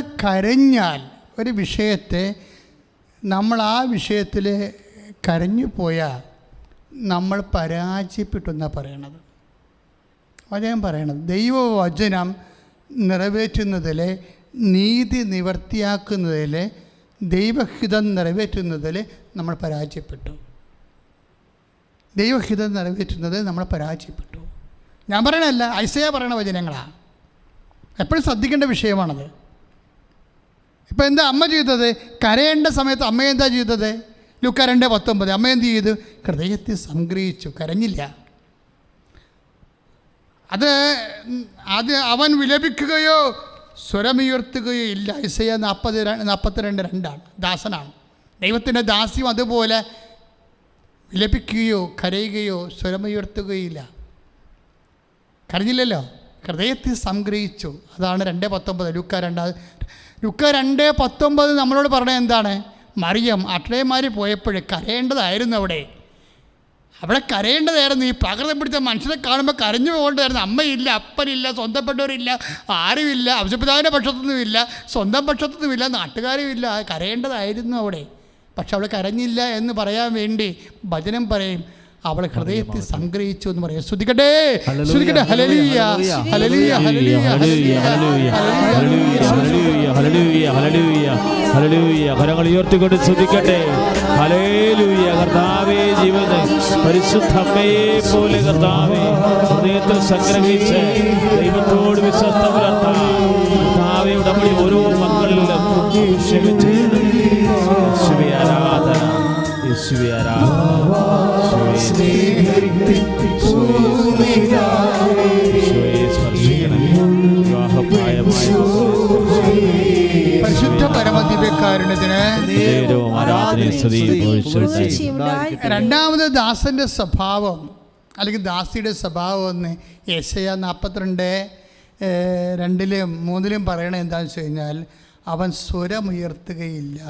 കരഞ്ഞാൽ ഒരു വിഷയത്തെ നമ്മൾ ആ വിഷയത്തിൽ കരഞ്ഞു പോയാൽ നമ്മൾ പരാജയപ്പെട്ടെന്നാണ് പറയണത്. വചനം പറയണത് ദൈവവചനം നിറവേറ്റുന്നതിൽ നീതി നിവർത്തിയാക്കുന്നതിൽ ദൈവഹിതം നിറവേറ്റുന്നതിൽ നമ്മൾ പരാജയപ്പെട്ടു. ദൈവഹിതം നിറവേറ്റുന്നത് നമ്മൾ പരാജയപ്പെട്ടു. ഞാൻ പറയണല്ല ഐസയ പറയണ വചനങ്ങളാണ് എപ്പോഴും ശ്രദ്ധിക്കേണ്ട വിഷയമാണത്. ഇപ്പം എന്താ അമ്മ ചെയ്തത് കരയേണ്ട സമയത്ത് അമ്മ എന്താ ചെയ്തത് ലുക്ക രണ്ട് പത്തൊമ്പത്. അമ്മ എന്ത് ചെയ്തു? ഹൃദയത്തിൽ സംഗ്രഹിച്ചു. കരഞ്ഞില്ല. അത് അത് അവൻ വിലപിക്കുകയോ സ്വരമുയർത്തുകയോ ഇല്ല. ഇസയ നാൽപ്പത് നാൽപ്പത്തിരണ്ട് രണ്ടാണ്. ദാസനാണ്. ദൈവത്തിന്റെ ദാസ്യം അതുപോലെ വിലപിക്കുകയോ കരയുകയോ സ്വരമുയർത്തുകയില്ല കരഞ്ഞില്ലല്ലോ? ഹൃദയത്തിൽ സംഗ്രഹിച്ചു. അതാണ് രണ്ട് പത്തൊമ്പത്. ലുക്ക രണ്ടാ ലുക്ക രണ്ട് പത്തൊമ്പത് നമ്മളോട് പറഞ്ഞത് എന്താണ്? മറിയം അട്ലയമാരി പോയപ്പോൾ കരയേണ്ടതായിരുന്നു അവിടെ. അവിടെ കരയേണ്ടതായിരുന്നു. ഈ പ്രകൃതം പിടിച്ച മനുഷ്യനെ കാണുമ്പോൾ കരഞ്ഞു പോകേണ്ടതായിരുന്നു. അമ്മയില്ല അപ്പനില്ല സ്വന്തപ്പെട്ടവരില്ല ആരുമില്ല അംശപിതാവിന്റെ പക്ഷത്തൊന്നുമില്ല സ്വന്തം പക്ഷത്തൊന്നുമില്ല നാട്ടുകാരുമില്ല. കരയേണ്ടതായിരുന്നു അവിടെ. പക്ഷെ അവിടെ കരഞ്ഞില്ല എന്ന് പറയാൻ വേണ്ടി ഭജനം പറയും. അവൾ ഹൃദയത്തിൽ സംഗ്രഹിച്ചു എന്ന് പറയാം ശ്രുതിക്കട്ടെ ഹല്ലേലൂയ, ശ്രുതിക്കട്ടെ ഹലലിയ ഹലലിയ ഹലലിയ ഹലലിയ കരങ്ങൾ ഉയർത്തിക്കൊണ്ട് ശ്രദ്ധിക്കട്ടെ ഹലേലൂയ കർത്താവേ ജീവന് പരിശുദ്ധമ്മയെ പോലെ കർത്താവേ ഹൃദയത്തിൽ സംഗ്രഹിച്ച് ദൈവത്തോട് വിശ്വസ്ത പുലർത്താം കർത്താവെ ഉടമ്പടി ഓരോ മക്കളിലും ചെയ്യണം ആരാധന യേശുവേ ആരാധന പരിശുദ്ധ. രണ്ടാമത് ദാസന്റെ സ്വഭാവം അല്ലെങ്കിൽ ദാസിയുടെ സ്വഭാവം എന്ന് യേശയ നാൽപ്പത്തിരണ്ട് രണ്ടിലും മൂന്നിലും പറയണത് എന്താണെന്ന് വെച്ച് കഴിഞ്ഞാൽ അവൻ സ്വരമുയർത്തുകയില്ല.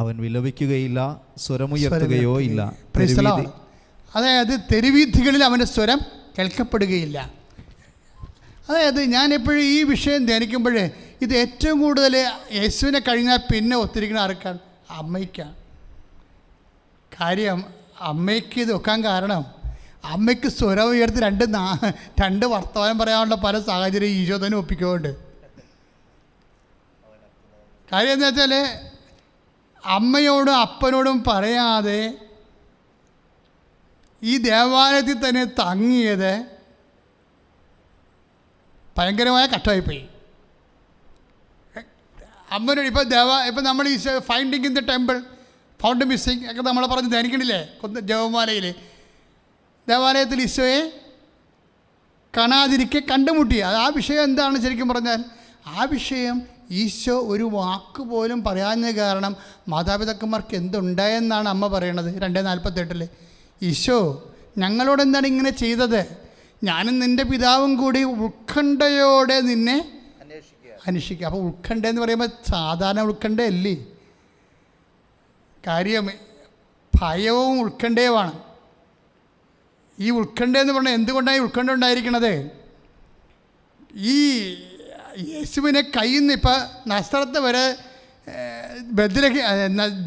അവൻ വിലപിക്കുകയില്ല സ്വരമുയർത്തുകയോ ഇല്ല. അതായത് തെരുവീഥികളിൽ അവന്റെ സ്വരം കേൾക്കപ്പെടുകയില്ല. അതായത് ഞാൻ എപ്പോഴും ഈ വിഷയം ധ്യാനിക്കുമ്പോൾ ഇത് ഏറ്റവും കൂടുതൽ യേശുവിനെ കഴിഞ്ഞാൽ പിന്നെ ഒത്തിരിക്കുന്ന ആർക്കാണ് അമ്മയ്ക്കാണ് കാര്യം അമ്മയ്ക്ക് ഇത് വെക്കാൻ കാരണം അമ്മയ്ക്ക് സ്വരം ഉയർത്തി രണ്ട് നാ രണ്ട് വർത്തമാനം പറയാനുള്ള പല സാഹചര്യം ഈശോ തന്നെ ഒപ്പിക്കുന്നുണ്ട്. കാര്യം എന്താ വെച്ചാൽ അമ്മയോടും അപ്പനോടും പറയാതെ ഈ ദേവാലയത്തിൽ തന്നെ തങ്ങിയത് ഭയങ്കരമായ കഷ്ടമായിപ്പോയി. അമ്മനോട് ഇപ്പോൾ ദേവ ഇപ്പം നമ്മൾ ഈ finding in the temple found missing ഒക്കെ നമ്മൾ പറഞ്ഞ് ധനിക്കണില്ലേ കൊന്ന ജവമാലയിൽ ദേവാലയത്തിൽ ഈശോയെ കാണാതിരിക്കെ കണ്ടുമുട്ടി. അത് ആ വിഷയം എന്താണ് ശരിക്കും പറഞ്ഞാൽ? ആ വിഷയം ഈശോ ഒരു വാക്ക് പോലും പറയാഞ്ഞ കാരണം മാതാപിതാക്കന്മാർക്ക് എന്തുണ്ടായെന്നാണ് അമ്മ പറയണത്. രണ്ട് നാൽപ്പത്തെട്ടിൽ ഈശോ ഞങ്ങളോട് എന്താണ് ഇങ്ങനെ ചെയ്തത്? ഞാനും നിന്റെ പിതാവും കൂടി ഉത്കണ്ഠയോടെ നിന്നെ അന്വേഷിക്കുക. അപ്പോൾ ഉത്കണ്ഠ എന്ന് പറയുമ്പോൾ സാധാരണ ഉത്കണ്ഠയല്ലേ കാര്യം ഭയവും ഉത്കണ്ഠയുമാണ്. ഈ ഉത്കണ്ഠ എന്ന് പറഞ്ഞാൽ എന്തുകൊണ്ടാണ് ഈ ഉത്കണ്ഠ ഉണ്ടായിരിക്കണത്? ഈ യേശുവിനെ കയ്യിൽ നിന്ന് ഇപ്പം നസ്ത്രത്ത് വരെ ബദ്രഹി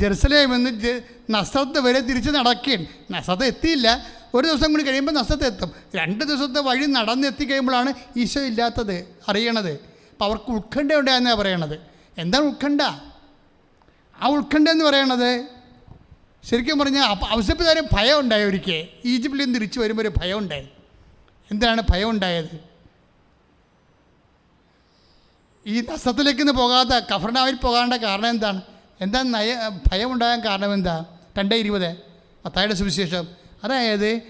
ജെറുസലേം എന്ന് നസത്ത് വരെ തിരിച്ച് നടക്കുകയാണ് നസത്ത് എത്തിയില്ല. ഒരു ദിവസം കൂടി കഴിയുമ്പോൾ നസത്ത് എത്തും. രണ്ട് ദിവസത്തെ വഴി നടന്നെത്തി കഴിയുമ്പോഴാണ് ഈശോ ഇല്ലാത്തത് അറിയണത്. അപ്പോൾ അവർക്ക് ഉത്കണ്ഠ ഉണ്ടായെന്നാണ് പറയണത്. എന്താണ് ഉത്കണ്ഠ? ആ ഉത്കണ്ഠ എന്ന് പറയണത് ശരിക്കും പറഞ്ഞാൽ അവസരപ്പിതാരം ഭയം ഉണ്ടായി ഒരിക്കൽ ഈജിപ്തിൽ നിന്ന് തിരിച്ചു വരുമ്പോൾ ഒരു ഭയം ഉണ്ടായി എന്താണ് ഭയം ഉണ്ടായത്? ഈ നഷ്ടത്തിലേക്ക് പോകാത്ത കഫർണാവിൽ പോകാണ്ട കാരണം എന്താണ്? എന്താ നയ ഭയമുണ്ടാകാൻ കാരണം എന്താ? രണ്ട് ഇരുപത്. അത്തായുടെ സുവിശേഷം. അതായത്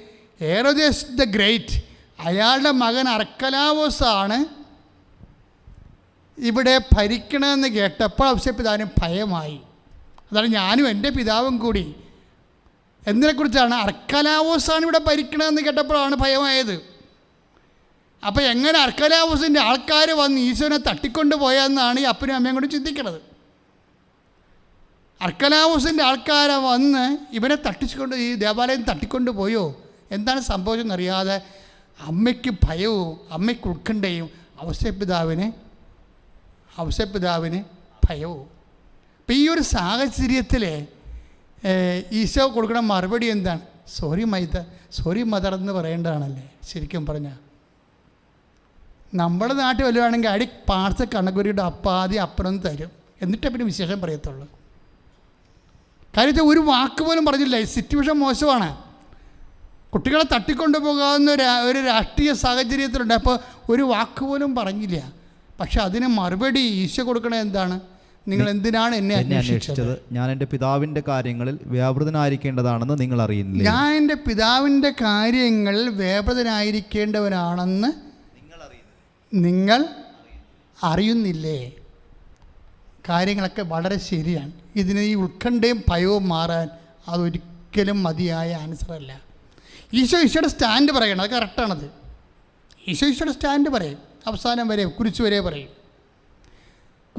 ഏറോദേസ് ദ ഗ്രേറ്റ് അയാളുടെ മകൻ അർക്കലാവോസാണ് ഇവിടെ ഭരിക്കണമെന്ന് കേട്ടപ്പോൾ അവസരപ്പിതാവിന് ഭയമായി. അതാണ് ഞാനും എന്റെ പിതാവും കൂടി. എന്നതിനെക്കുറിച്ചാണ് അർക്കലാവോസാണ് ഇവിടെ ഭരിക്കണമെന്ന് കേട്ടപ്പോഴാണ് ഭയമായത്. അപ്പോൾ എങ്ങനെ അർക്കലാവോസിന്റെ ആൾക്കാർ വന്ന് ഈശോനെ തട്ടിക്കൊണ്ട് പോയെന്നാണ് ഈ അപ്പനും അമ്മയും കൂടി ചിന്തിക്കുന്നത് അർക്കലാവൂസിന്റെ ആൾക്കാരെ വന്ന് ഇവനെ തട്ടിച്ചുകൊണ്ട് ഈ ദേവാലയം തട്ടിക്കൊണ്ട് പോയോ? എന്താണ് സംഭവിച്ചെന്നറിയാതെ അമ്മയ്ക്ക് ഭയവും അമ്മയ്ക്ക് ഉത്കണ്ഠയും അവസ്ഥപിതാവിനെ ഔസപിതാവിന് ഭയവും. അപ്പം ഈ ഒരു സാഹചര്യത്തിൽ ഈശോ കൊടുക്കുന്ന മറുപടി എന്താണ്? സോറി മൈത സോറി മദർ എന്ന് പറയേണ്ടതാണല്ലേ ശരിക്കും പറഞ്ഞാൽ നമ്മുടെ നാട്ടിൽ വരുവാണെങ്കിൽ അടി പാർസൽ കണക്കുരിയുടെ അപ്പാതി അപ്പുറം തരും. എന്നിട്ടേ പിന്നെ വിശേഷം പറയത്തുള്ളൂ. കാര്യത്തിൽ ഒരു വാക്ക് പോലും പറഞ്ഞില്ല. ഈ സിറ്റുവേഷൻ മോശമാണ്. കുട്ടികളെ തട്ടിക്കൊണ്ടു പോകാവുന്ന ഒരു രാഷ്ട്രീയ സാഹചര്യത്തിലുണ്ട്. അപ്പോൾ ഒരു വാക്ക് പോലും പറഞ്ഞില്ല. പക്ഷെ അതിന് മറുപടി ഈശോ കൊടുക്കണേ എന്താണ്? നിങ്ങൾ എന്തിനാണ് എന്നെ അന്വേഷിച്ചത്? ഞാൻ എന്റെ പിതാവിന്റെ കാര്യങ്ങളിൽ വ്യാപൃതനായിരിക്കേണ്ടതാണെന്ന് നിങ്ങൾ അറിയുന്നില്ല ഞാൻ എന്റെ പിതാവിന്റെ കാര്യങ്ങളിൽ വ്യാപൃതനായിരിക്കേണ്ടവനാണെന്ന് നിങ്ങൾ അറിയുന്നില്ലേ? കാര്യങ്ങളൊക്കെ വളരെ ശരിയാണ്. ഇതിന് ഈ ഉത്കണ്ഠയും ഭയവും മാറാൻ അതൊരിക്കലും മതിയായ ആൻസറല്ല ഈശോ ഈശോയുടെ സ്റ്റാൻഡ് പറയണം. അത് കറക്റ്റാണത് ഈശോ ഈശോയുടെ സ്റ്റാൻഡ് പറയും. അവസാനം വരെ കുരിശ് വരെ പറയും.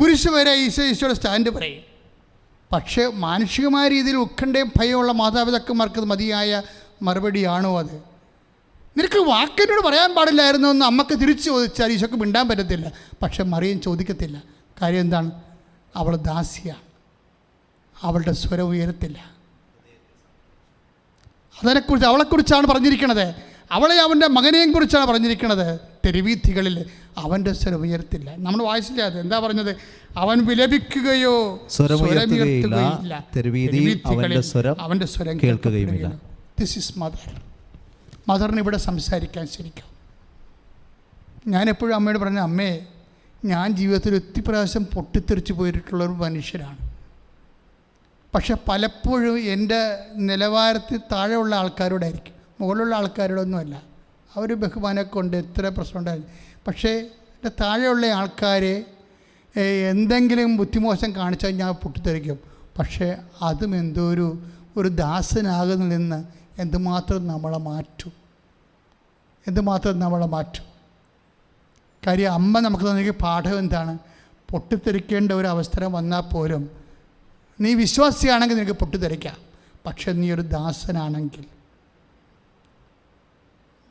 കുരിശ് വരെ ഈശോ ഈശോയുടെ സ്റ്റാൻഡ് പറയും. പക്ഷേ മാനുഷികമായ രീതിയിൽ ഉത്കണ്ഠയും ഭയമുള്ള മാതാപിതാക്കന്മാർക്ക് മതിയായ മറുപടിയാണോ അത്? നിനക്ക് വാക്കിനോട് പറയാൻ പാടില്ലായിരുന്നു എന്ന് അമ്മയ്ക്ക് തിരിച്ചു ചോദിച്ചാൽ ഈശോക്ക് മിണ്ടാൻ പറ്റത്തില്ല. പക്ഷെ മറിയം ചോദിക്കത്തില്ല. കാര്യം എന്താണ്? അവൾ ദാസിയാണ്. അവളുടെ സ്വരം ഉയരത്തില്ല. അതിനെക്കുറിച്ച് അവളെക്കുറിച്ചാണ് പറഞ്ഞിരിക്കണത്. അവളെ അവന്റെ മകനെയും കുറിച്ചാണ് പറഞ്ഞിരിക്കുന്നത് തെരുവീഥികളിൽ അവന്റെ സ്വരം ഉയർത്തില്ല നമ്മൾ വായിച്ചില്ല അത്? എന്താ പറഞ്ഞത്? അവൻ വിലപിക്കുകയോ അവന്റെ സ്വരം കേൾക്കുകയുമില്ല. ദിസ് ഇസ് മദർ മദറിന് ഇവിടെ സംസാരിക്കാൻ ശരിക്കും. ഞാൻ എപ്പോഴും അമ്മയോട് പറഞ്ഞു അമ്മേ ഞാൻ ജീവിതത്തിൽ ഒത്തിരി പ്രാവശ്യം പൊട്ടിത്തെറിച്ച് പോയിട്ടുള്ള ഒരു മനുഷ്യനാണ്. പക്ഷെ പലപ്പോഴും എന്റെ നിലവാരത്തിൽ താഴെയുള്ള ആൾക്കാരോടായിരിക്കും. മുകളിലുള്ള ആൾക്കാരോടൊന്നുമല്ല. അവർ ബഹുമാനമൊക്കെ ഉണ്ട് എത്ര പ്രശ്നം ഉണ്ടായിരുന്നു പക്ഷേ എന്റെ താഴെയുള്ള ആൾക്കാരെ എന്തെങ്കിലും ബുദ്ധിമോശം കാണിച്ചാൽ ഞാൻ പൊട്ടിത്തെറിക്കും. പക്ഷേ അതും എന്തോ ഒരു ഒരു ദാസനാകുന്ന നിന്ന് എന്തുമാത്രം നമ്മളെ മാറ്റും. എന്തുമാത്രം നമ്മളെ മാറ്റും. കാര്യം അമ്മ നമുക്ക് തന്നെ പാഠം എന്താണ്? പൊട്ടിത്തെറിക്കേണ്ട ഒരു അവസരം വന്നാൽ പോലും നീ വിശ്വാസിയാണെങ്കിൽ നിനക്ക് പൊട്ടിത്തെറിക്കാം. പക്ഷെ നീ ഒരു ദാസനാണെങ്കിൽ.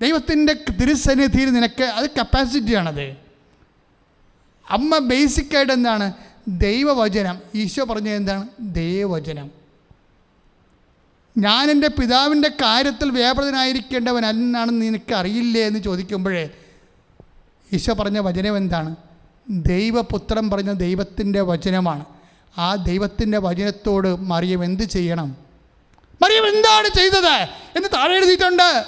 ദൈവത്തിന്റെ തിരുസന്നിധിയിൽ നിനക്ക് അത് കപ്പാസിറ്റിയാണത് അമ്മ ബേസിക്കായിട്ട് എന്താണ്? ദൈവവചനം. ഈശോ പറഞ്ഞത് എന്താണ്? ദൈവവചനം. ഞാൻ എന്റെ പിതാവിന്റെ കാര്യത്തിൽ വ്യാപൃതനായിരിക്കേണ്ടവൻ അല്ലെന്നാണെന്ന് നിനക്ക് അറിയില്ലേ എന്ന് ചോദിക്കുമ്പോഴേ ഈശോ പറഞ്ഞ വചനം എന്താണ്? ദൈവപുത്രം പറഞ്ഞ ദൈവത്തിന്റെ വചനമാണ്. ആ ദൈവത്തിന്റെ വചനത്തോട് മറിയം എന്ത് ചെയ്യണം? മറിയം എന്താണ് ചെയ്തത്? എന്ന് താഴെ എഴുതിയിട്ടുണ്ട്.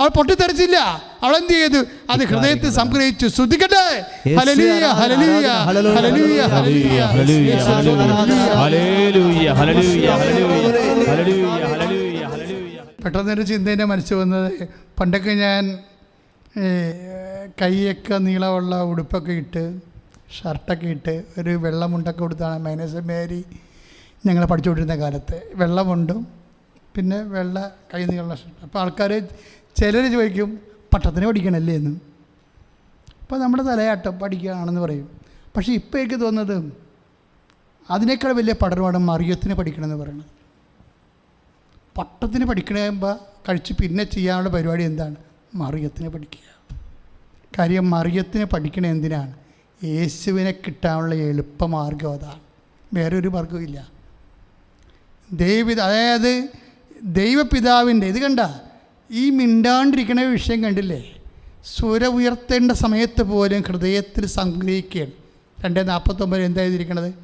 അവൾ പൊട്ടിത്തെറിച്ചില്ല. അവൾ എന്ത് ചെയ്തു? അത് ഹൃദയത്തിൽ സംഗ്രഹിച്ചു. ശ്രദ്ധിക്കട്ടെ. പെട്ടെന്നൊരു ചിന്തേന്റെ മനസ്സ് വന്നത് പണ്ടൊക്കെ ഞാൻ കൈയൊക്കെ നീളമുള്ള ഉടുപ്പൊക്കെ ഇട്ട് ഷർട്ടൊക്കെ ഇട്ട് ഒരു വെള്ളമുണ്ടൊക്കെ കൊടുത്താണ് മൈനസ് മേരി ഞങ്ങൾ പഠിച്ചുകൊണ്ടിരുന്ന കാലത്ത്. വെള്ളമുണ്ടും പിന്നെ വെള്ള കൈ നീളമുള്ള ഷർട്ട്. അപ്പോൾ ആൾക്കാർ ചിലർ ചോദിക്കും പട്ടത്തിന് പഠിക്കണല്ലേ എന്ന്? അപ്പോൾ നമ്മുടെ തലയാട്ടം പഠിക്കുകയാണെന്ന് പറയും. പക്ഷേ ഇപ്പോൾ എനിക്ക് തോന്നുന്നത് അതിനേക്കാൾ വലിയ പഠനമാണ് മറിയത്തിന് പഠിക്കണമെന്ന് പറയുന്നത്. പട്ടത്തിന് പഠിക്കണമ്പോൾ കഴിച്ച് പിന്നെ ചെയ്യാനുള്ള പരിപാടി എന്താണ്? മറിയത്തിന് പഠിക്കുക. കാര്യം മറിയത്തിന് പഠിക്കണ എന്തിനാണ്? യേശുവിനെ കിട്ടാനുള്ള എളുപ്പമാർഗം അതാണ്. വേറെ ഒരു മാർഗവുമില്ല ദൈവ അതായത് ദൈവപിതാവിന്റെ ഇത് കണ്ട ഈ മിണ്ടാണ്ടിരിക്കണ വിഷയം കണ്ടില്ലേ? സ്വര ഉയർത്തേണ്ട സമയത്ത് പോലും ഹൃദയത്തിൽ സംഗ്രഹിക്കുകയാണ്. രണ്ട് നാൽപ്പത്തൊമ്പത് എന്താ എഴുതിയിരിക്കണത്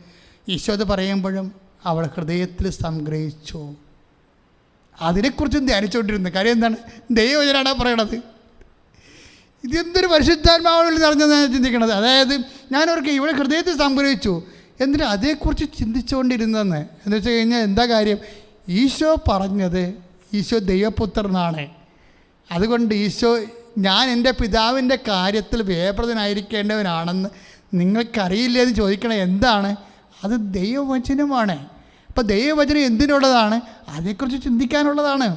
ഈശോ അത് പറയുമ്പോഴും അവൾ ഹൃദയത്തിൽ സംഗ്രഹിച്ചു. അതിനെക്കുറിച്ചും ധ്യാനിച്ചുകൊണ്ടിരുന്നു. കാര്യം എന്താണ്? ദൈവജനാണ് പറയണത്. ഇതെന്തൊരു പരിശുദ്ധാത്മാവിൽ നിറഞ്ഞതാണ് ചിന്തിക്കണത് അതായത് ഞാൻ അവർക്ക് ഇവിടെ ഹൃദയത്തിൽ സംഗ്രഹിച്ചു. എന്നിട്ട് അതേക്കുറിച്ച് ചിന്തിച്ചുകൊണ്ടിരുന്നെന്ന് എന്ന് വെച്ച് കഴിഞ്ഞാൽ എന്താ കാര്യം? ഈശോ പറഞ്ഞത് ഈശോ ദൈവപുത്രനാണ്. അതുകൊണ്ട് ഈശോ ഞാൻ എന്റെ പിതാവിന്റെ കാര്യത്തിൽ വേപ്രതനായിരിക്കേണ്ടവനാണെന്ന് നിങ്ങൾക്കറിയില്ല എന്ന് ചോദിക്കണ എന്താണ്? അത് ദൈവവചനമാണ്. അപ്പോൾ ദൈവവചനം എന്തിനുള്ളതാണ്? അതേക്കുറിച്ച് ചിന്തിക്കാനുള്ളതാണ്.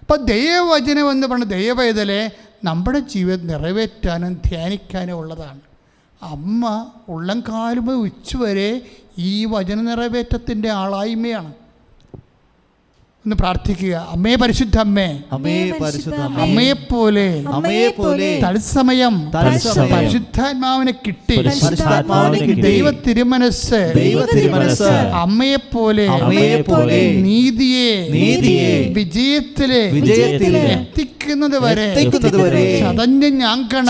അപ്പോൾ ദൈവവചനം എന്ന് പറഞ്ഞ ദൈവവേദലെ നമ്മുടെ ജീവിതം നിറവേറ്റാനും ധ്യാനിക്കാനും ഉള്ളതാണ്. അമ്മ ഉള്ളം കാലുമ ഉച്ചവരെ ഈ വചന നിറവേറ്റത്തിന്റെ ആളായ്മയാണ്. ഒന്ന് പ്രാർത്ഥിക്കുക. അമ്മേ പരിശുദ്ധ അമ്മേ അമ്മേ പരിശുദ്ധ അമ്മേ, അമ്മയെപ്പോലെ. അമ്മയെ പോലെ തത്സമയം തത്സമയം. പരിശുദ്ധാത്മാവിനെ കിട്ടി. പരിശുദ്ധാത്മാവിനെ കിട്ടി. ദൈവ തിരുമനസ് ദൈവ പോലെ അമ്മയെ പോലെ നീതിയെ. നീതിയെ. വിജയത്തിലെ വിജയത്തിലെ എത്തിക്കുന്നത് വരെ എത്തിക്കുന്നത് വരെ ചതഞ്ഞ ഞാങ്കണ.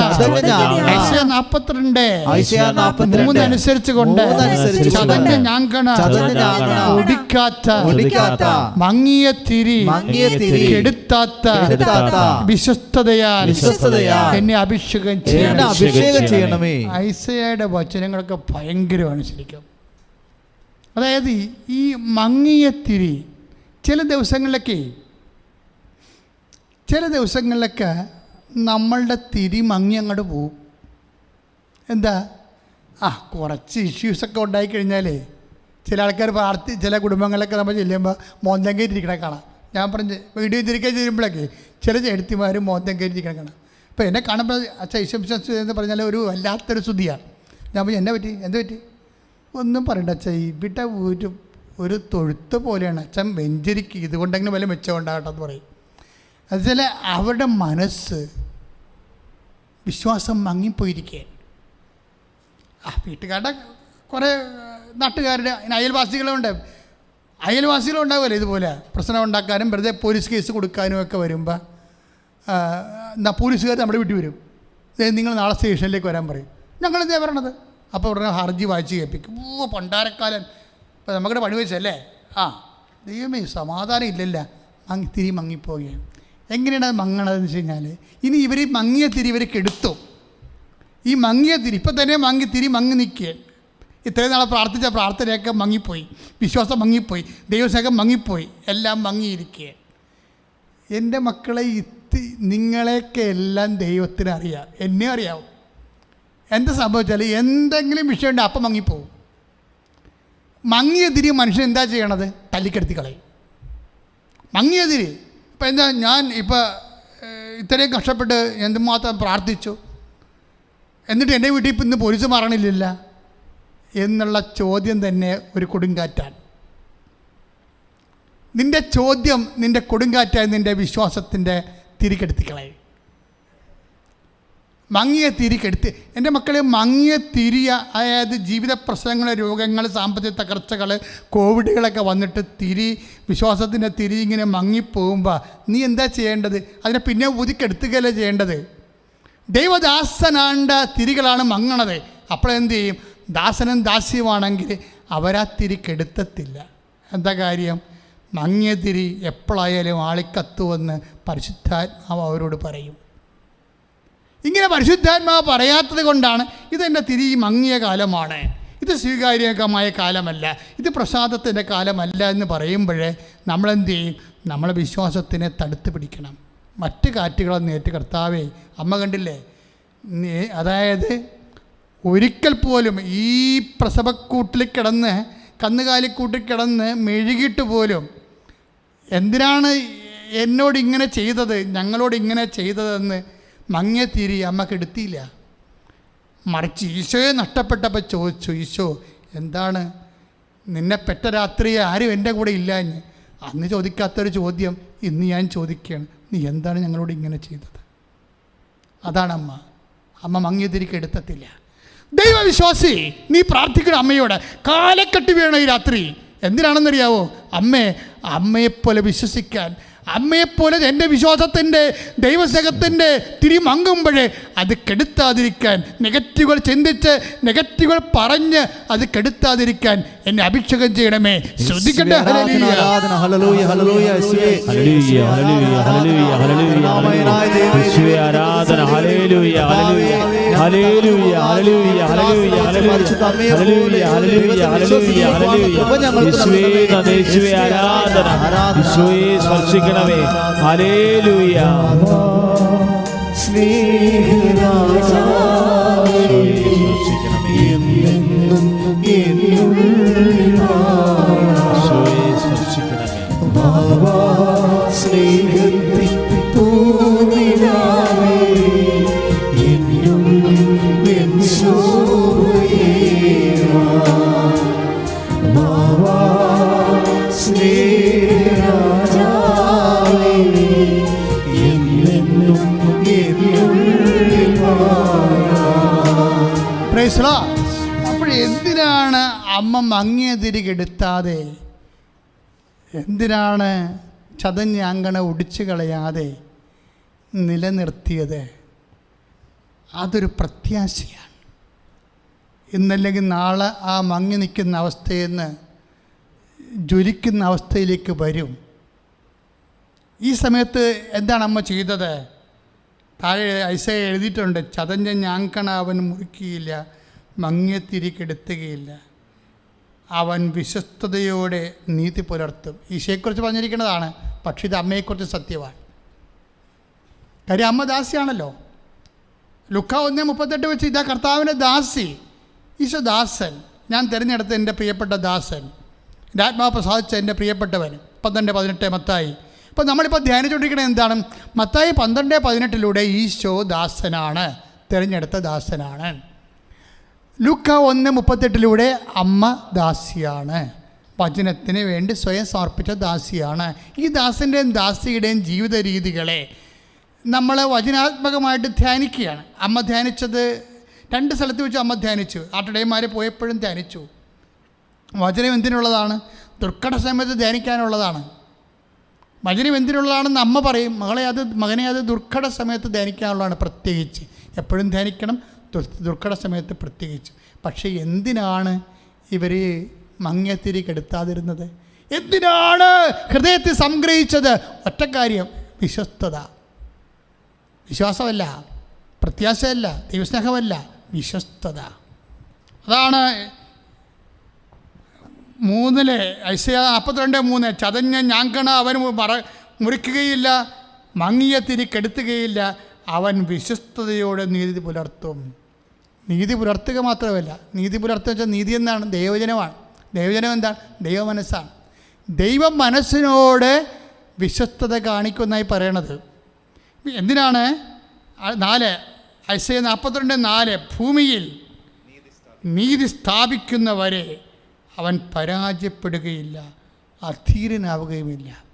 ഐശയ നാപ്പത്തിരണ്ട്. നാപ്പത്തിരണ്ട്. മൂന്നനുസരിച്ച് കൊണ്ട് ചതഞ്ഞ ഞാങ്കണ. ഒടിക്കാത്ത. ഒടിക്കാത്ത. മങ്ങിയ തിരി മങ്ങിയ തിരി കെടുത്താത്ത കെടുത്താത്ത വിശ്വസ്തതയാൽ വിശ്വസ്തതയാൽ എന്നെ അഭിഷേകം ചെയ്യണം അഭിഷേകം ചെയ്യണമേ. ഐസയുടെ വചനങ്ങളൊക്കെ ഭയങ്കരമാണ് ശരിക്കും. അതായത് ഈ- ഈ മങ്ങിയ തിരി ചില ദിവസങ്ങളിലൊക്കെ ചില ദിവസങ്ങളിലൊക്കെ നമ്മളുടെ തിരി മങ്ങി അങ്ങോട്ട് പോവും. എന്താ? ആ കുറച്ച് ഇഷ്യൂസൊക്കെ ഉണ്ടായിക്കഴിഞ്ഞാലേ ചില ആൾക്കാർ പ്രാർത്ഥി ചില കുടുംബങ്ങളിലൊക്കെ നമ്മൾ ചെല്ലുമ്പോൾ മോന്തം കയറ്റിരിക്കണേ കാണാം. ഞാൻ പറഞ്ഞ് വീഡിയോ തിരിക്കാൻ ചെയ്യുമ്പോഴൊക്കെ ചില ചേട്ടത്തിമാർ മോന്തം കയറ്റിരിക്കണേ കാണാം. അപ്പോൾ എന്നെ കാണുമ്പോൾ അച്ഛൻ ഈശ്വംശ എന്ന് പറഞ്ഞാൽ ഒരു വല്ലാത്തൊരു സ്തുതിയാണ്. ഞാൻ പറഞ്ഞു എന്നെ പറ്റി? എന്ത് പറ്റി? ഒന്നും പറയണ്ട അച്ഛൻ ഇവിടെ ഒരു ഒരു തൊഴുത്ത് പോലെയാണ്. അച്ഛൻ വെഞ്ചരിക്ക് ഇതുകൊണ്ടെങ്കിലും വല്ല മെച്ചം ഉണ്ടാകട്ടെ എന്ന് പറയും. അതുപോലെ അവരുടെ മനസ്സ് വിശ്വാസം മങ്ങിപ്പോയിരിക്കുകയാണ്. ആ വീട്ടുകാരുടെ കുറേ നാട്ടുകാരുടെ അയൽവാസികളുണ്ട്. അയൽവാസികളുണ്ടാവുമല്ലോ ഇതുപോലെ. പ്രശ്നം ഉണ്ടാക്കാനും വെറുതെ പോലീസ് കേസ് കൊടുക്കാനും ഒക്കെ വരുമ്പോൾ എന്നാ പോലീസുകാർ നമ്മുടെ വീട്ടിൽ വരും. നിങ്ങൾ നാളെ സ്റ്റേഷനിലേക്ക് വരാൻ പറയും. ഞങ്ങൾ എന്താ പറയണത് അപ്പോൾ ഉടനെ ഹർജി വായിച്ച് കേൾപ്പിക്കും. ഓ പണ്ടാരക്കാലൻ. ഇപ്പം നമുക്കിടെ പണി വെച്ചല്ലേ? ആ. ദൈവമേ സമാധാനം ഇല്ലല്ല. അങ്ങ് തിരി മങ്ങിപ്പോവുകയാണ് എങ്ങനെയാണ് അത് മങ്ങണതെന്ന് വെച്ച് കഴിഞ്ഞാൽ ഇനി ഇവർ മങ്ങിയ തിരി ഇവർ കെടുത്തു. ഈ മങ്ങിയ തിരി ഇപ്പം തന്നെ മങ്ങി തിരി മങ്ങി നിൽക്കുക ഇത്രയും നാളെ പ്രാർത്ഥിച്ച പ്രാർത്ഥനയൊക്കെ മങ്ങിപ്പോയി. വിശ്വാസം മങ്ങിപ്പോയി. ദൈവസ്നേഹം മങ്ങിപ്പോയി. എല്ലാം മങ്ങിയിരിക്കുക എന്റെ മക്കളെ ഇത്തി നിങ്ങളെയൊക്കെ എല്ലാം ദൈവത്തിന് അറിയാം എന്നെ അറിയാവും. എന്ത് സംഭവിച്ചാൽ എന്തെങ്കിലും വിഷയമുണ്ട് അപ്പം മങ്ങിപ്പോവും. മങ്ങിയതിരി മനുഷ്യൻ എന്താ ചെയ്യണത്? തല്ലിക്കെടുത്തി കളയും. മങ്ങിയതിരി. ഇപ്പം എന്താ ഞാൻ ഇപ്പോൾ ഇത്രയും കഷ്ടപ്പെട്ട് എന്തുമാത്രം പ്രാർത്ഥിച്ചു? എന്നിട്ട് എന്റെ വീട്ടിൽ ഇപ്പം ഇന്ന് പോലീസ് മാറണില്ല എന്നുള്ള ചോദ്യം തന്നെ ഒരു കൊടുങ്കാറ്റാണ്. നിന്റെ ചോദ്യം നിന്റെ കൊടുങ്കാറ്റായി നിന്റെ വിശ്വാസത്തിന്റെ തിരികെടുത്തിക്കളയും. മങ്ങിയ തിരിക്കെടുത്ത് എന്റെ മക്കളെ മങ്ങിയ തിരിയ അതായത് ജീവിത പ്രശ്നങ്ങൾ രോഗങ്ങൾ സാമ്പത്തിക തകർച്ചകൾ കോവിഡുകളൊക്കെ വന്നിട്ട് തിരി വിശ്വാസത്തിന്റെ തിരി ഇങ്ങനെ മങ്ങിപ്പോകുമ്പോൾ നീ എന്താ ചെയ്യേണ്ടത്? അതിനെ പിന്നെ ഒതുക്കെടുത്തുകയല്ലേ ചെയ്യേണ്ടത്? ദൈവദാസനാണ്ട തിരികളാണ് മങ്ങണത്. അപ്പോഴെന്ത് ചെയ്യും? ദാസനും ദാസ്യമാണെങ്കിൽ അവരാ തിരി കെടുത്തത്തില്ല. എന്താ കാര്യം? മങ്ങിയതിരി എപ്പോഴായാലും ആളിക്കത്തുവെന്ന് പരിശുദ്ധാത്മാവ് അവരോട് പറയും. ഇങ്ങനെ പരിശുദ്ധാത്മാവ് പറയാത്തത് കൊണ്ടാണ് ഇതെന്റെ തിരി മങ്ങിയ കാലമാണ്. ഇത് സ്വീകാര്യകമായ കാലമല്ല. ഇത് പ്രസാദത്തിന്റെ കാലമല്ല എന്ന് പറയുമ്പോഴേ നമ്മളെന്ത് ചെയ്യും? നമ്മളെ വിശ്വാസത്തിനെ തടുത്ത് പിടിക്കണം. മറ്റ് കാറ്റുകളെ നേരിട്ട് കർത്താവേ അമ്മ കണ്ടില്ലേ? അതായത് ഒരിക്കൽ പോലും ഈ പ്രസവക്കൂട്ടിൽ കിടന്ന് കന്നുകാലിക്കൂട്ടിൽ കിടന്ന് മെഴുകിയിട്ട് പോലും എന്തിനാണ് എന്നോട് ഇങ്ങനെ ചെയ്തത് ഞങ്ങളോട് ഇങ്ങനെ ചെയ്തതെന്ന് മങ്ങിയ തിരി അമ്മയ്ക്ക് കെടുത്തിയില്ല മറിച്ച് ഈശോയെ നഷ്ടപ്പെട്ടപ്പോൾ ചോദിച്ചു ഈശോ എന്താണ്? നിന്നെ പെട്ട രാത്രി ആരും എന്റെ കൂടെ ഇല്ലാഞ്ഞ്? അന്ന് ചോദിക്കാത്തൊരു ചോദ്യം ഇന്ന് ഞാൻ ചോദിക്കുകയാണ് നീ എന്താണ് ഞങ്ങളോട് ഇങ്ങനെ ചെയ്തത്? അതാണ് അമ്മ. അമ്മ മങ്ങിയ തിരിക്ക് എടുത്തത്തില്ല ദൈവവിശ്വാസി നീ പ്രാർത്ഥിക്കണം അമ്മയോട്. കാലക്കെട്ട് വീണ ഈ രാത്രി. എന്തിനാണെന്നറിയാവോ? അമ്മേ അമ്മയെപ്പോലെ വിശ്വസിക്കാൻ അമ്മയെപ്പോലെ എന്റെ വിശ്വാസത്തിന്റെ ദൈവസ്നേഹത്തിന്റെ തിരിമങ്ങുമ്പോഴേ അത് കെടുത്താതിരിക്കാൻ നെഗറ്റീവുകൾ ചിന്തിച്ച് നെഗറ്റീവുകൾ പറഞ്ഞ് അത് കെടുത്താതിരിക്കാൻ എന്നെ അഭിഷേകം ചെയ്യണമേ. ശ്രദ്ധിക്കട്ടെ ആരാധന ആരാധന ഹല്ലേലൂയ ഹല്ലേലൂയ യേശുവേ ഹല്ലേലൂയ ഹല്ലേലൂയ അമ്മ മങ്ങിയ തിരികെടുത്താതെ എന്തിനാണ് ചതഞ്ഞ അങ്കണ ഒടിച്ചു കളയാതെ നിലനിർത്തിയത്? അതൊരു പ്രത്യാശയാണ്. ഇന്നല്ലെങ്കിൽ നാളെ ആ മങ്ങി നിൽക്കുന്ന അവസ്ഥയിൽ നിന്ന് ജ്വലിക്കുന്ന അവസ്ഥയിലേക്ക് വരും. ഈ സമയത്ത് എന്താണ് അമ്മ ചെയ്തത്? താഴെ ഐസ എഴുതിയിട്ടുണ്ട് ചതഞ്ഞ ഞാങ്കണ അവൻ മുറിക്കുകയില്ല മങ്ങിയത്തിരി കെടുത്തുകയില്ല അവൻ വിശ്വസ്തയോടെ നീതി പുലർത്തും. ഈശയെക്കുറിച്ച് പറഞ്ഞിരിക്കുന്നതാണ് പക്ഷേ ഇത് അമ്മയെക്കുറിച്ച് സത്യമാണ്. കാര്യം അമ്മ ദാസിയാണല്ലോ. ലുക്ക ഒന്ന് മുപ്പത്തെട്ട് വെച്ച് ഇതാ കർത്താവിന്റെ ദാസി. ഈശോ ദാസൻ. ഞാൻ തിരഞ്ഞെടുത്ത എന്റെ പ്രിയപ്പെട്ട ദാസൻ. ആത്മാവ് പ്രസാദിച്ച എന്റെ പ്രിയപ്പെട്ടവൻ. പന്ത്രണ്ട് പതിനെട്ട് മത്തായി. അപ്പോൾ നമ്മളിപ്പോൾ ധ്യാനിച്ചുകൊണ്ടിരിക്കുന്നത് എന്താണ്? മത്തായി പന്ത്രണ്ട് പതിനെട്ടിലൂടെ ഈശോ ദാസനാണ്. തിരഞ്ഞെടുത്ത ദാസനാണ്. ലുക്ക ഒന്ന് മുപ്പത്തെട്ടിലൂടെ അമ്മ ദാസിയാണ്. വചനത്തിന് വേണ്ടി സ്വയം സമർപ്പിച്ച ദാസിയാണ്. ഈ ദാസിന്റെയും ദാസിയുടെയും ജീവിത രീതികളെ നമ്മൾ വചനാത്മകമായിട്ട് ധ്യാനിക്കുകയാണ്. അമ്മ ധ്യാനിച്ചത് രണ്ട് സ്ഥലത്ത് വെച്ച് അമ്മ ധ്യാനിച്ചു. ആട്ടടയന്മാരെ പോയപ്പോഴും ധ്യാനിച്ചു. വചനം എന്തിനുള്ളതാണ്? ദുർഘട സമയത്ത് ധ്യാനിക്കാനുള്ളതാണ്. വചനം എന്തിനുള്ളതാണെന്ന് അമ്മ പറയും. മകളെ അത് മകനെ അത് ദുർഘട സമയത്ത് ധ്യാനിക്കാനുള്ളതാണ്. പ്രത്യേകിച്ച് എപ്പോഴും ധ്യാനിക്കണം. ദുർഘട സമയത്ത് പ്രത്യേകിച്ച്. പക്ഷേ എന്തിനാണ് ഇവർ മങ്ങത്തിരി കെടുത്താതിരുന്നത്? എന്തിനാണ് ഹൃദയത്തിൽ സംഗ്രഹിച്ചത്? ഒറ്റക്കാര്യം വിശ്വസ്തത. വിശ്വാസമല്ല പ്രത്യാശയല്ല ദൈവസ്നേഹമല്ല വിശ്വസ്തത. അതാണ് മൂന്നിലെ ഐശ്വര്യ നാൽപ്പത്തിരണ്ട് മൂന്ന് ചതഞ്ഞ ഞാങ്കണ അവൻ മറ മുറിക്കുകയില്ല മങ്ങിയ തിരി കെടുത്തുകയില്ല അവൻ വിശ്വസ്തയോടെ നീതി പുലർത്തും. നീതി പുലർത്തുക മാത്രമല്ല നീതി പുലർത്തുക വെച്ചാൽ നീതി എന്താണ് ദൈവജനമാണ്. ദൈവജനം എന്താണ് ദൈവ മനസ്സാണ് ദൈവ മനസ്സിനോട് വിശ്വസ്തത കാണിക്കുന്നതായി പറയണത്. എന്തിനാണ്? നാല് ഐസയ നാൽപ്പത്തിരണ്ട് നാല് ഭൂമിയിൽ നീതി സ്ഥാപിക്കുന്നവരെ അവൻ പരാജയപ്പെടുകയില്ല അധീരനാവുകയുമില്ല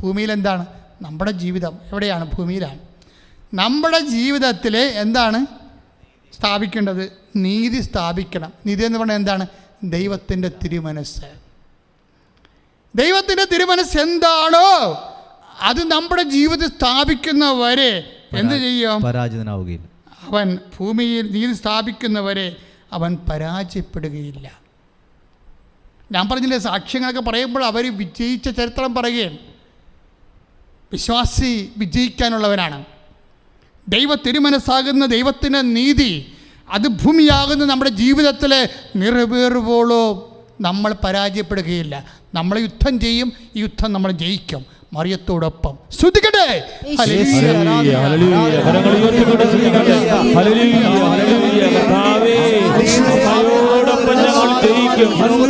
ഭൂമിയിൽ എന്താണ്? നമ്മുടെ ജീവിതം എവിടെയാണ്? ഭൂമിയിലാണ്. നമ്മുടെ ജീവിതത്തിലെ എന്താണ്? സ്ഥാപിക്കേണ്ടത് നീതി സ്ഥാപിക്കണം. നീതി എന്ന് പറഞ്ഞാൽ എന്താണ്? ദൈവത്തിന്റെ തിരുമനസ് ദൈവത്തിന്റെ തിരുമനസ് എന്താണോ അത് നമ്മുടെ ജീവിതത്തിൽ സ്ഥാപിക്കുന്നവരെ എന്ത് ചെയ്യും? പരാജിതനാവുകയില്ല. അവൻ ഭൂമിയിൽ നീതി സ്ഥാപിക്കുന്നവരെ അവൻ പരാജയപ്പെടുകയില്ല. ഞാൻ പറഞ്ഞില്ലേ സാക്ഷ്യങ്ങളൊക്കെ പറയുമ്പോൾ അവർ വിജയിച്ച ചരിത്രം പറയുകയാണ്. വിശ്വാസി വിജയിക്കാനുള്ളവനാണ് ദൈവ തിരുമനസ്സാകുന്ന ദൈവത്തിന്റെ നീതി അത് ഭൂമിയാകുന്ന നമ്മുടെ ജീവിതത്തിൽ നിറവേറുമ്പോഴോ നമ്മൾ പരാജയപ്പെടുകയില്ല. നമ്മൾ യുദ്ധം ചെയ്യും ഈ യുദ്ധം നമ്മൾ ജയിക്കും. മറിയത്തോടൊപ്പം. ശ്രുതിക്കട്ടെ?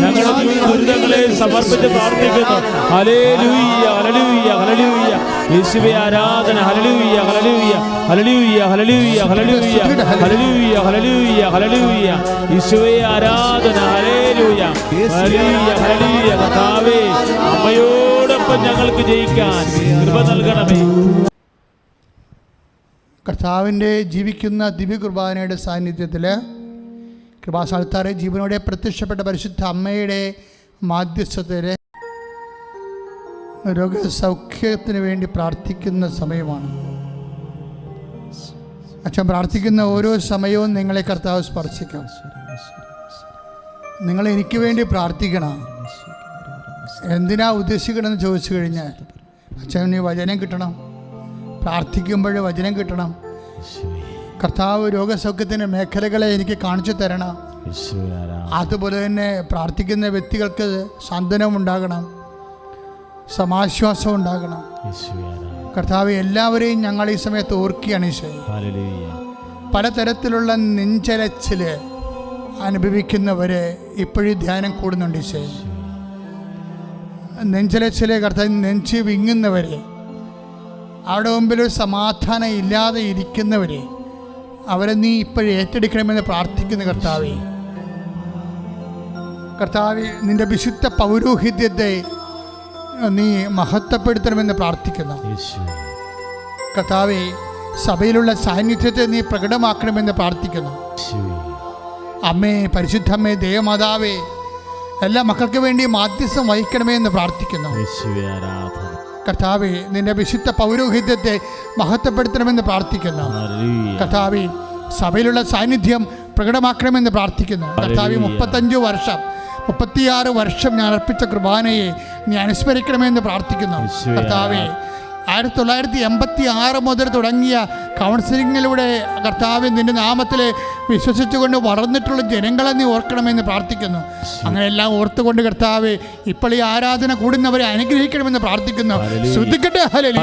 ഞങ്ങളുടെ ദുരിതങ്ങളെ സമർപ്പിച്ച് പ്രാർത്ഥിക്കുന്നു. Hallelujah, hallelujah, hallelujah. യേശുവേ ആരാധന hallelujah, hallelujah, hallelujah, hallelujah, hallelujah, hallelujah, hallelujah, hallelujah. യേശുവേ ആരാധന ഹല്ലേലൂയ, ഹല്ലേലൂയ, ഹല്ലേലൂയ. കർത്താവേ അമ്മയോടൊപ്പം ഞങ്ങൾക്ക് ജയിക്കാൻ കൃപ നൽകണമേ കർത്താവിന്റെ ജീവിക്കുന്ന ദിവ്യകുർബാനയുടെ സാന്നിധ്യത്തിൽ കൃപാസ്ഥാനത്താറെ ജീവനോടെ പ്രത്യക്ഷപ്പെട്ട പരിശുദ്ധ അമ്മയുടെ മാധ്യസ്ഥത്തിൽ രോഗസൗഖ്യത്തിന് വേണ്ടി പ്രാർത്ഥിക്കുന്ന സമയമാണ്. അച്ഛൻ പ്രാർത്ഥിക്കുന്ന ഓരോ സമയവും നിങ്ങളെ കർത്താവ് സ്പർശിക്കാം. നിങ്ങൾ എനിക്ക് വേണ്ടി പ്രാർത്ഥിക്കണം. എന്തിനാ ഉദ്ദേശിക്കണമെന്ന് ചോദിച്ചു കഴിഞ്ഞാൽ അച്ഛൻ ഈ വചനം കിട്ടണം. പ്രാർത്ഥിക്കുമ്പോൾ വചനം കിട്ടണം. കർത്താവ് രോഗസൗഖ്യത്തിന്റെ മേഖലകളെ എനിക്ക് കാണിച്ചു തരണം. അതുപോലെ തന്നെ പ്രാർത്ഥിക്കുന്ന വ്യക്തികൾക്ക് സാന്ത്വനം ഉണ്ടാകണം സമാശ്വാസം ഉണ്ടാകണം. കർത്താവ് എല്ലാവരെയും ഞങ്ങൾ ഈ സമയത്ത് ഓർക്കുകയാണ്. പലതരത്തിലുള്ള നെഞ്ചലച്ചിൽ അനുഭവിക്കുന്നവരെ ഇപ്പോഴും ധ്യാനം കൂടുന്നുണ്ട് ഈശോ നെഞ്ചലച്ചിലെ കർത്താവ് നെഞ്ച് വിങ്ങുന്നവരെ അവിടെ മുമ്പിൽ ഒരു സമാധാനം ഇല്ലാതെ ഇരിക്കുന്നവരെ അവരെ നീ ഇപ്പോഴും ഏറ്റെടുക്കണമെന്ന് പ്രാർത്ഥിക്കുന്നു കർത്താവേ കർത്താവ് നിന്റെ വിശുദ്ധ പൗരോഹിത്യത്തെ നീ മഹത്വപ്പെടുത്തണമെന്ന് പ്രാർത്ഥിക്കുന്നു. കർത്താവെ സഭയിലുള്ള സാന്നിധ്യത്തെ നീ പ്രകടമാക്കണമെന്ന് പ്രാർത്ഥിക്കുന്നു. അമ്മേ പരിശുദ്ധമ്മേ ദേവമാതാവേ എല്ലാ മക്കൾക്ക് വേണ്ടി മാധ്യസ്ഥം വഹിക്കണമേ എന്ന് പ്രാർത്ഥിക്കുന്നു. കർത്താവെ നിന്റെ വിശുദ്ധ പൗരോഹിത്യത്തെ മഹത്വപ്പെടുത്തണമെന്ന് പ്രാർത്ഥിക്കുന്നു. കർത്താവെ സഭയിലുള്ള സാന്നിധ്യം പ്രകടമാക്കണമെന്ന് പ്രാർത്ഥിക്കുന്നു. കർത്താവ് മുപ്പത്തഞ്ചു വർഷം മുപ്പത്തിയാറ് വർഷം ഞാൻ അർപ്പിച്ച കുർബാനയെ നീ അനുസ്മരിക്കണമെന്ന് പ്രാർത്ഥിക്കുന്നു കർത്താവേ ആയിരത്തി തൊള്ളായിരത്തി എൺപത്തി ആറ് മുതൽ തുടങ്ങിയ കൗൺസിലിങ്ങിലൂടെ കർത്താവ് നിന്റെ നാമത്തിൽ വിശ്വസിച്ചുകൊണ്ട് വളർന്നിട്ടുള്ള ജനങ്ങളെ നീ ഓർക്കണമെന്ന് പ്രാർത്ഥിക്കുന്നു അങ്ങനെ എല്ലാം ഓർത്തുകൊണ്ട് കർത്താവ് ഇപ്പോൾ ഈ ആരാധന കൂടുന്നവരെ അനുഗ്രഹിക്കണമെന്ന് പ്രാർത്ഥിക്കുന്നു ഹല്ലേലൂയ. ശ്രദ്ധിക്കട്ടെ ഹല്ലേലൂയ.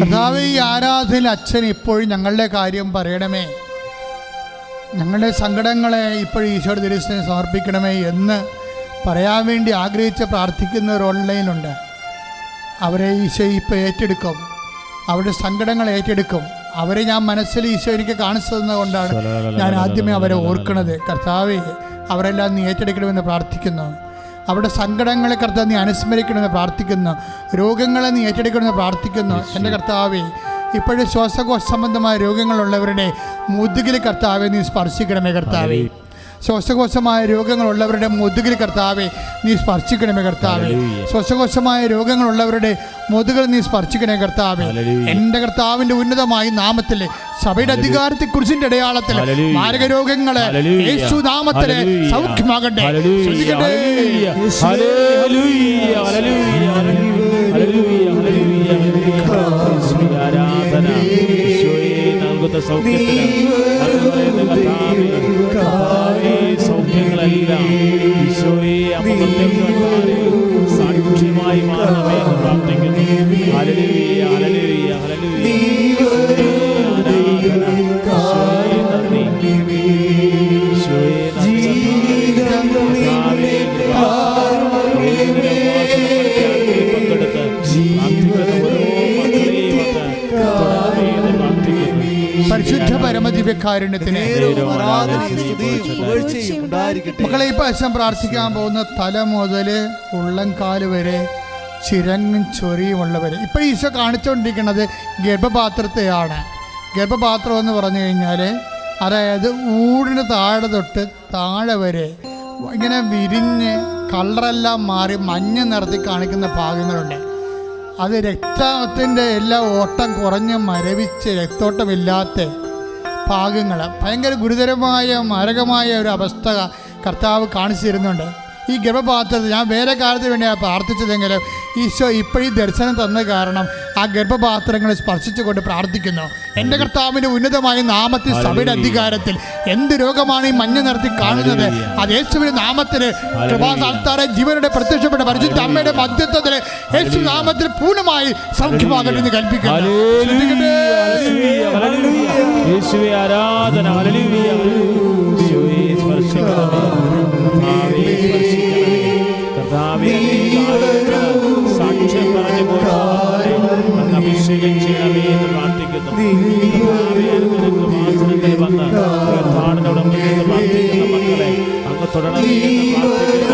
കർത്താവ് ഈ ആരാധനയിൽ അച്ഛൻ ഇപ്പോഴും ഞങ്ങളുടെ കാര്യം പറയണമേ. ഞങ്ങളുടെ സങ്കടങ്ങളെ ഇപ്പോഴും ഈശോയുടെ തിരുസ്ഥനെ സമർപ്പിക്കണമേ എന്ന് പറയാൻ വേണ്ടി ആഗ്രഹിച്ച് പ്രാർത്ഥിക്കുന്നവർ ഓൺലൈനുണ്ട്. അവരെ ഈശോ ഇപ്പോൾ ഏറ്റെടുക്കും. അവരുടെ സങ്കടങ്ങൾ ഏറ്റെടുക്കും. അവരെ ഞാൻ മനസ്സിൽ ഈശോ എനിക്ക് കാണിച്ചു തന്നതുകൊണ്ടാണ് ഞാൻ ആദ്യമേ അവരെ ഓർക്കണത്. കർത്താവെ അവരെല്ലാം നീ ഏറ്റെടുക്കണമെന്ന് പ്രാർത്ഥിക്കുന്നു. അവരുടെ സങ്കടങ്ങളെ കർത്താവ് നീ അനുസ്മരിക്കണമെന്ന് പ്രാർത്ഥിക്കുന്നു. രോഗങ്ങളെ നീ ഏറ്റെടുക്കണമെന്ന് പ്രാർത്ഥിക്കുന്നു. എന്റെ കർത്താവേ ഇപ്പോഴും ശ്വാസകോശ സംബന്ധമായ രോഗങ്ങളുള്ളവരുടെ മുതുകിൽ കർത്താവെ നീ സ്പർശിക്കണമേ കർത്താവെ. ശ്വാസകോശമായ രോഗങ്ങളുള്ളവരുടെ മുതുകിൽ കർത്താവെ നീ സ്പർശിക്കണമേ കർത്താവെ. ശ്വാസകോശമായ രോഗങ്ങളുള്ളവരുടെ മുതുകൾ നീ സ്പർശിക്കണേ കർത്താവെ. എന്റെ കർത്താവിന്റെ ഉന്നതമായ നാമത്തിൽ സഭയുടെ അധികാരത്തെ കുറിച്ചിന്റെ അടയാളത്തിൽ മാരകരോഗങ്ങൾ മാരക രോഗങ്ങളെ ഹല്ലേലൂയ. യേശു നാമത്തിലെ ഹല്ലേലൂയ. സൗഖ്യമാകട്ടെ. ആരാധന. നൽകുന്ന സൗഖ്യത്തിന് സൗഖ്യങ്ങളെല്ലാം ഈശോയെ അമൃതത്തിൽ ഉണ്ടായിരിക്കട്ടെ. മക്കളെ ഇപ്പൊ അച്ഛൻ പ്രാർത്ഥിക്കാൻ പോകുന്ന തല മുതൽ ഉള്ളംകാൽ വരെ ചിരങ്ങും ചൊറിയുമുള്ളവർ ഇപ്പം ഈശോ കാണിച്ചുകൊണ്ടിരിക്കുന്നത് ഗർഭപാത്രത്തെയാണ്. ഗർഭപാത്രം എന്ന് പറഞ്ഞു കഴിഞ്ഞാൽ അതായത് ഊടിന് താഴെ തൊട്ട് താഴെ വരെ ഇങ്ങനെ വിരിഞ്ഞ് കളറെല്ലാം മാറി മഞ്ഞ നിറത്തി കാണിക്കുന്ന ഭാഗങ്ങളുണ്ട്. അത് രക്തത്തിന്റെ എല്ലാ ഓട്ടം കുറഞ്ഞ് മരവിച്ച് രക്തോട്ടമില്ലാത്ത ഭാഗങ്ങൾ ഭയങ്കര ഗുരുതരമായ മാരകമായ ഒരു അവസ്ഥ കർത്താവ് കാണിച്ചു തരുന്നുണ്ട്. ഈ ഗർഭപാത്രത്തിൽ ഞാൻ വേറെ കാലത്തിന് വേണ്ടിയാണ് പ്രാർത്ഥിച്ചതെങ്കിലും ഈശോ ഇപ്പോഴും ദർശനം തന്ന കാരണം ആ ഗർഭപാത്രങ്ങളെ സ്പർശിച്ചുകൊണ്ട് പ്രാർത്ഥിക്കുന്നു. എന്റെ കർത്താവിന്റെ ഉന്നതമായ നാമത്തിൽ സഭയുടെ അധികാരത്തിൽ എന്ത് രോഗമാണ് ഈ മഞ്ഞ നിറത്തിൽ കാണുന്നത്? അത് യേശുവിന്റെ നാമത്തിൽ കൃപാസാൽത്താറെ ജീവനുടെ പ്രത്യക്ഷപ്പെട്ട പരിശുദ്ധ അമ്മയുടെ മധ്യത്വത്തിൽ യേശു നാമത്തിൽ പൂർണമായി സൗഖ്യമാകട്ടെ എന്ന് കൽപ്പിക്കുന്നു. ആരാധന. വന്ന് പ്രാർത്ഥിക്കുന്ന മക്കളെ? അങ്ങ് തുടരണമേ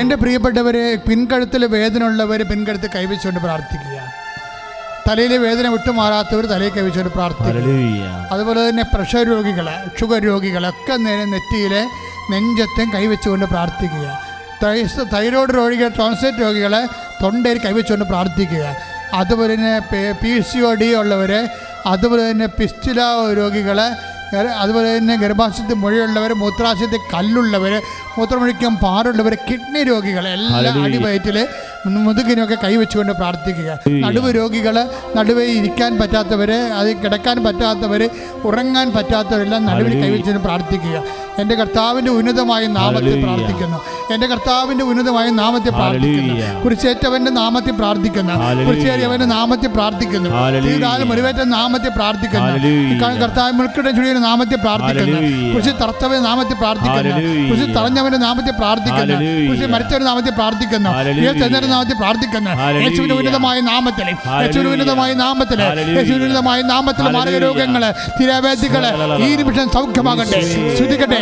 എന്റെ പ്രിയപ്പെട്ടവരെ പിൻകഴുത്തിൽ വേദന ഉള്ളവർ പിൻകഴുത്ത് കൈവച്ചുകൊണ്ട് പ്രാർത്ഥിക്കുക. തലയിലെ വേദന വിട്ടുമാറാത്തവർ തലയിൽ കൈവച്ചുകൊണ്ട് പ്രാർത്ഥിക്കുക. അതുപോലെ തന്നെ പ്രഷർ രോഗികളെ ഷുഗർ രോഗികളൊക്കെ നേരെ നെറ്റിയിലെ നെഞ്ചത്തും കൈവച്ചുകൊണ്ട് പ്രാർത്ഥിക്കുക. തൈറോയിഡ് രോഗികൾ ട്രോൺസേറ്റ് രോഗികളെ തൊണ്ടയിൽ കൈവച്ചുകൊണ്ട് പ്രാർത്ഥിക്കുക. അതുപോലെ തന്നെ പി സി ഒ ഡി ഉള്ളവർ അതുപോലെ തന്നെ പിസ്റ്റില രോഗികൾ അതുപോലെ തന്നെ ഗർഭാശയത്തിൽ മുഴയുള്ളവർ മൂത്രാശയത്തിൽ കല്ലുള്ളവർ മൂത്രമൊഴിക്കാൻ പാടുള്ളവർ കിഡ്നി രോഗികൾ എല്ലാ. അടിവയറ്റിൽ മുതുകിനൊക്കെ കൈവച്ചുകൊണ്ട് പ്രാർത്ഥിക്കുക. നടുവ് രോഗികൾ നടുവേ ഇരിക്കാൻ പറ്റാത്തവർ അത് കിടക്കാൻ പറ്റാത്തവർ ഉറങ്ങാൻ പറ്റാത്തവരെല്ലാം നടുവിൽ. കൈവച്ചുകൊണ്ട് പ്രാർത്ഥിക്കുക. എന്റെ കർത്താവിന്റെ ഉന്നതമായ നാമത്തിൽ ഹല്ലേലൂയ. പ്രാർത്ഥിക്കുന്നു. എന്റെ കർത്താവിന്റെ ഉന്നതമായ നാമത്തിൽ പ്രാർത്ഥിക്കുന്നു. കുറിച്ചേറ്റവന്റെ നാമത്തിൽ പ്രാർത്ഥിക്കുന്നു. കുരിശേറിയവന്റെ നാമത്തിൽ പ്രാർത്ഥിക്കുന്നു. തീരാലും മുറിവേറ്റ നാമത്തിൽ പ്രാർത്ഥിക്കുന്നു. കർത്താവ് മുൾക്കിടം ചുഴിയുടെ നാമത്തിൽ പ്രാർത്ഥിക്കുന്നു. കുറിച്ച് തറച്ചവന്റെ നാമത്തിൽ പ്രാർത്ഥിക്കുന്നു. കുറിച്ച് തറഞ്ഞവന്റെ നാമത്തിൽ പ്രാർത്ഥിക്കുന്നു. കുറിച്ച് മരിച്ചവരുടെ നാമത്തിൽ പ്രാർത്ഥിക്കുന്നു. നാമത്തിൽ പ്രാർത്ഥിക്കുന്നു ഹല്ലേലൂയ. യേശുവിന്റെ ഉന്നതമായ നാമത്തിൽ യേശുവിന്റെ. ഉന്നതമായ നാമത്തിൽ. യേശുവിന്റെ ഉന്നതമായ നാമത്തിൽ മാരക ഹല്ലേലൂയ. രോഗങ്ങൾ തിരവേദികൾ ഈ നിമിഷം സൗഖ്യമാകട്ടെ. ശ്രുതിക്കട്ടെ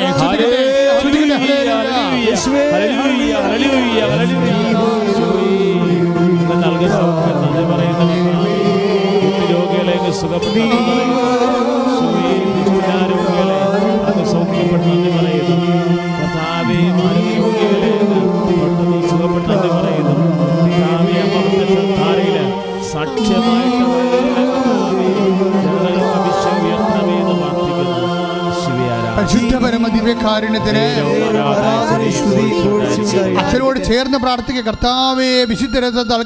രോഗികളെ ശ്രുതിക്കട്ടെ പരമ ദിവ്യകാരുണ്യത്തിന് അച്ഛനോട് ചേർന്ന് പ്രാർത്ഥിക്കുക. കർത്താവേ വിശുദ്ധ രക്തത്താൽ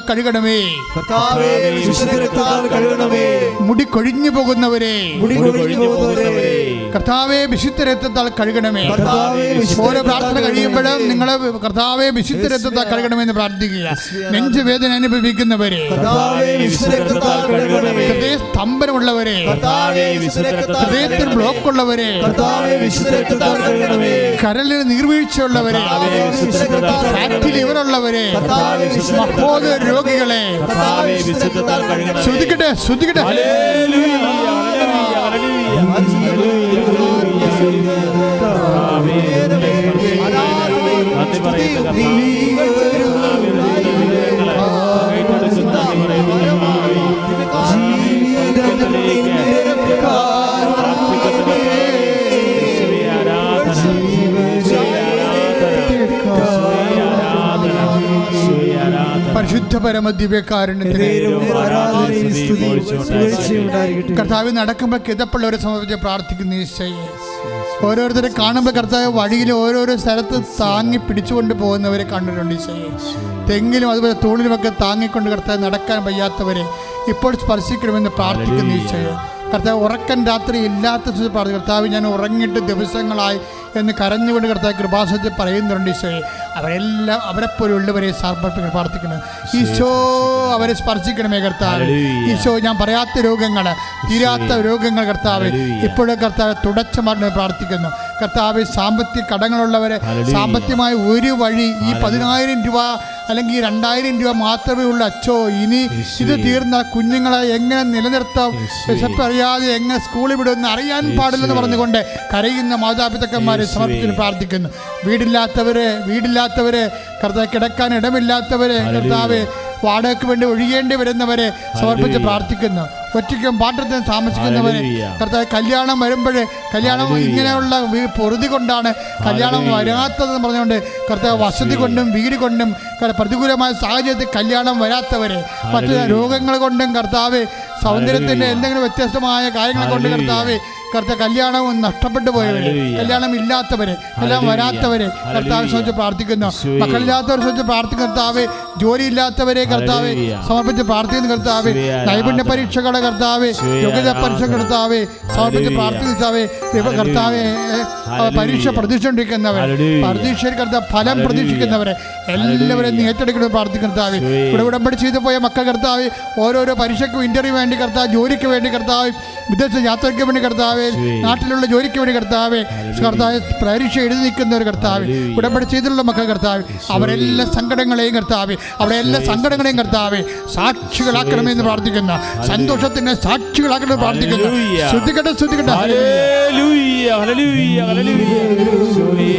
കഴുകണമേ. മുടി കൊഴിഞ്ഞു പോകുന്നവരെ. മുടി കൊഴിഞ്ഞു പോകുന്നവരെ. കർത്താവെ വിശുദ്ധ രക്തത്താൽ കഴുകണമേ ഓരോ പ്രാർത്ഥന കഴിയുമ്പോഴും നിങ്ങൾ കർത്താവെ വിശുദ്ധ രക്തത്താൽ കഴുകണമെന്ന് പ്രാർത്ഥിക്കുക. നെഞ്ചുവേദന അനുഭവിക്കുന്നവരെ. ഹൃദയ സ്തംഭനമുള്ളവരെ. ഹൃദയത്തിൽ ബ്ലോക്ക് ഉള്ളവരെ കരളിൽ നീർവീഴ്ചയുള്ളവരെ. ഫാറ്റി ലിവറുള്ളവരെ കർത്താവേ വിശുദ്ധ മഹോദ രോഗികളെ. ശ്രുതിക്കട്ടെ ശ്രുതിക്കട്ടെ. ശ്രദ്ധിക്കട്ടെ ശ്രദ്ധിക്കട്ടെ നന്ദി പറയുന്നു പരിശുദ്ധ. കർത്താവ് നടക്കുമ്പോൾ കിതപ്പുള്ളവരെ സംബന്ധിച്ച് പ്രാർത്ഥിക്കുന്ന ഈശോയെ. ഓരോരുത്തരെ കാണുമ്പോൾ കർത്താവ് വഴിയിൽ ഓരോരോ സ്ഥലത്ത് താങ്ങി പിടിച്ചുകൊണ്ട് പോകുന്നവരെ കണ്ടിട്ടുണ്ട് ഈശോയെ. തെങ്ങിലും അതുപോലെ തൂണിലുമൊക്കെ താങ്ങിക്കൊണ്ട് കർത്താവ് നടക്കാൻ വയ്യാത്തവരെ ഇപ്പോൾ സ്പർശിക്കണമെന്ന് പ്രാർത്ഥിക്കുന്ന ഈശോയെ. കർത്താവ് ഉറക്കം രാത്രി ഇല്ലാത്ത പറഞ്ഞു കർത്താവ് ഞാൻ ഉറങ്ങിയിട്ട് ദിവസങ്ങളായി എന്ന് കരഞ്ഞുകൊണ്ട് കർത്താവ് കൃപാസത്തിൽ പറയുന്നുണ്ട് ഈശോയെ. അവരെല്ലാം അവരെ പോലെയുള്ളവരെ സമർപ്പിക്കണം പ്രാർത്ഥിക്കണം ഈശോ അവരെ സ്പർശിക്കണമേ കർത്താവ്. ഈശോ ഞാൻ പറയാത്ത രോഗങ്ങൾ തീരാത്ത രോഗങ്ങൾ കർത്താവ്. ഇപ്പോഴും കർത്താവ് തുടച്ചു മാറിനെ പ്രാർത്ഥിക്കുന്നു. കർത്താവ് സാമ്പത്തിക കടങ്ങളുള്ളവരെ. സാമ്പത്തികമായ ഒരു വഴി ഈ പതിനായിരം രൂപ അല്ലെങ്കിൽ രണ്ടായിരം രൂപ മാത്രമേ ഉള്ളൂ. അച്ചോ ഇനി ഇത് തീർന്ന കുഞ്ഞുങ്ങളെ എങ്ങനെ നിലനിർത്താം? യേശുവേ. വിശപ്പ് അറിയാതെ എങ്ങനെ സ്കൂളിൽ വിടുമെന്ന് അറിയാൻ പാടില്ലെന്ന് പറഞ്ഞുകൊണ്ട് കരയുന്ന മാതാപിതാക്കന്മാരെ സമർപ്പിച്ചു പ്രാർത്ഥിക്കുന്നു. വീടില്ലാത്തവരെ വീടില്ലാത്തവരെ കർത്താവ് കിടക്കാൻ ഇടമില്ലാത്തവരെ കർത്താവ് വാടകയ്ക്ക് വേണ്ടി ഒഴിയേണ്ടി വരുന്നവരെ സമർപ്പിച്ച്. പ്രാർത്ഥിക്കുന്നു ഒറ്റയ്ക്കും പാട്ടത്തിന് താമസിക്കുന്നവരെ കർത്താവ് കല്യാണം വരുമ്പോൾ കല്യാണം ഇങ്ങനെയുള്ള പൊറുതി കൊണ്ടാണ് കല്യാണം. വരാത്തതെന്ന് പറഞ്ഞുകൊണ്ട് കർത്താവ് വസതി കൊണ്ടും വീട് കൊണ്ടും പ്രതികൂലമായ സാഹചര്യത്തിൽ കല്യാണം വരാത്തവരെ മറ്റു. രോഗങ്ങൾ കൊണ്ടും കർത്താവ് സൗന്ദര്യത്തിന്റെ എന്തെങ്കിലും വ്യത്യസ്തമായ കാര്യങ്ങൾ കൊണ്ട്. കർത്താവ് കർത്താവ് കല്യാണം നഷ്ടപ്പെട്ടു പോയവരെ. കല്യാണം ഇല്ലാത്തവരെ കല്യാണം. വരാത്തവരെ കർത്താവ് ശ്രമിച്ച് സംബന്ധിച്ച് പ്രാർത്ഥിക്കുന്നു. മക്കളില്ലാത്തവരെ സംബന്ധിച്ച് പ്രാർത്ഥിക്കുന്ന കർത്താവ് ജോലി ഇല്ലാത്തവരെ കർത്താവ്. സമർപ്പിച്ച് പ്രാർത്ഥിക്കുന്ന കർത്താവ്. നൈപുണ്യ പരീക്ഷകളെ കർത്താവ് യോഗ്യത. പരീക്ഷ കർത്താവ് സമർപ്പിച്ച് പ്രാർത്ഥിക്കാവേ. കർത്താവ്. പരീക്ഷ പ്രതീക്ഷിച്ചുകൊണ്ടിരിക്കുന്നവർ പ്രതീക്ഷ കർത്താവ് ഫലം. പ്രതീക്ഷിക്കുന്നവരെ എല്ലാവരെയും നീ ഏറ്റെടുക്കണം പ്രാർത്ഥിക്കുന്ന കർത്താവ് യേശുവേ. ഇവിടെ ഉടമ്പടി ചെയ്തു പോയ മക്കൾ കർത്താവ് ഓരോരോ പരീക്ഷയ്ക്കും ഇന്റർവ്യൂ വേണ്ടി കർത്താവ് ജോലിക്ക് വേണ്ടി കർത്താവ് വിദേശ യാത്രയ്ക്ക് വേണ്ടി കർത്താവ് യേശുവേ. നാട്ടിലുള്ള ജോലിക്ക് വേണ്ടി കർത്താവേ. കർത്താവ് പരീക്ഷ എഴുതി നിൽക്കുന്ന ഒരു കർത്താവ്. ഉടമ്പടി ചെയ്തിട്ടുള്ള മക്കൾ കർത്താവ് അവരെല്ലാ സങ്കടങ്ങളെയും കർത്താവ് അവരെ എല്ലാ സങ്കടങ്ങളെയും കർത്താവ് സാക്ഷികളാക്കണമെന്ന് പ്രാർത്ഥിക്കുന്ന. സന്തോഷത്തിന് സാക്ഷികളാക്കണമെന്ന് പ്രാർത്ഥിക്കുന്നു. ശ്രദ്ധിക്കട്ടെ ശ്രദ്ധിക്കട്ടെ ഹല്ലേലൂയ ഹല്ലേലൂയ ഹല്ലേലൂയ യേശുവേ